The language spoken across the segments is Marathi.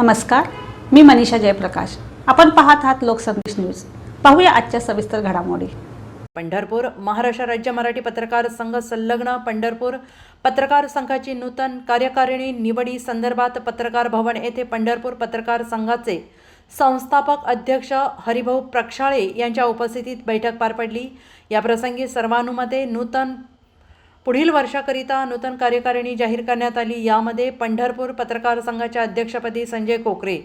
नमस्कार मी मनीषा जयप्रकाश. आपण पाहत आहात लोकसंदेश न्यूज. पाहूया आजच्या सविस्तर घडामोडी. पंढरपूर महाराष्ट्र राज्य मराठी पत्रकार संघ संलग्न पंढरपूर. पत्रकार संघाची नूतन कार्यकारिणी निवडी संदर्भात पत्रकार भवन येथे पंढरपूर पत्रकार संघाचे संस्थापक अध्यक्ष हरिभाऊ प्रक्षाळे यांच्या उपस्थितीत बैठक पार पडली. याप्रसंगी सर्वानुमते नूतन पुढील वर्षाकरिता नूतन कार्यकारिणी जाहीर करण्यात आली. यामध्ये पंढरपूर पत्रकार संघाच्या अध्यक्षपदी संजय कोकरे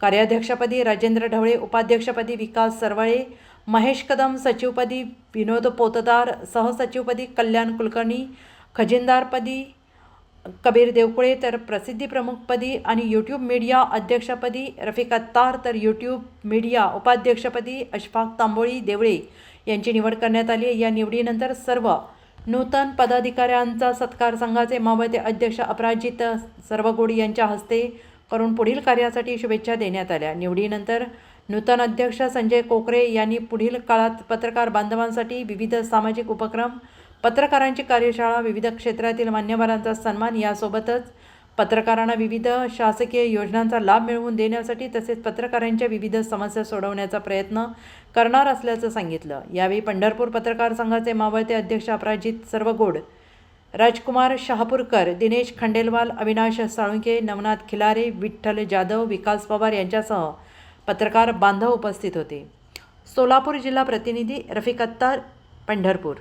कार्याध्यक्षपदी राजेंद्र ढवळे उपाध्यक्षपदी विकास सरवळे महेश कदम सचिवपदी विनोद पोतदार सहसचिवपदी कल्याण कुलकर्णी खजिनदारपदी कबीर देवकुळे तर प्रसिद्धी प्रमुखपदी आणि यूट्यूब मीडिया अध्यक्षपदी रफिक अत्तार तर यूट्यूब मीडिया उपाध्यक्षपदी अशफाक तांबोळी देवळे यांची निवड करण्यात आली या निवडीनंतर सर्व नूतन पदाधिकाऱ्यांचा सत्कार संघाचे मावळते अध्यक्ष अपराजित सर्वगोडी यांच्या हस्ते करून पुढील कार्यासाठी शुभेच्छा देण्यात आल्या. निवडीनंतर नूतन अध्यक्ष संजय कोकरे यांनी पुढील काळात पत्रकार बांधवांसाठी विविध सामाजिक उपक्रम पत्रकारांची कार्यशाळा विविध क्षेत्रातील मान्यवरांचा सन्मान यासोबतच पत्रकारांना विविध शासकीय योजनांचा लाभ मिळवून देण्यासाठी तसेच पत्रकारांच्या विविध समस्या सोडवण्याचा प्रयत्न करणार असल्याचं सांगितलं. यावेळी पंढरपूर पत्रकार संघाचे मावळते अध्यक्ष अपराजित सर्वगोड राजकुमार शहापूरकर दिनेश खंडेलवाल अविनाश साळुंके नवनाथ खिलारे विठ्ठल जाधव विकास पवार यांच्यासह पत्रकार बांधव उपस्थित होते. सोलापूर जिल्हा प्रतिनिधी रफिक अत्तार पंढरपूर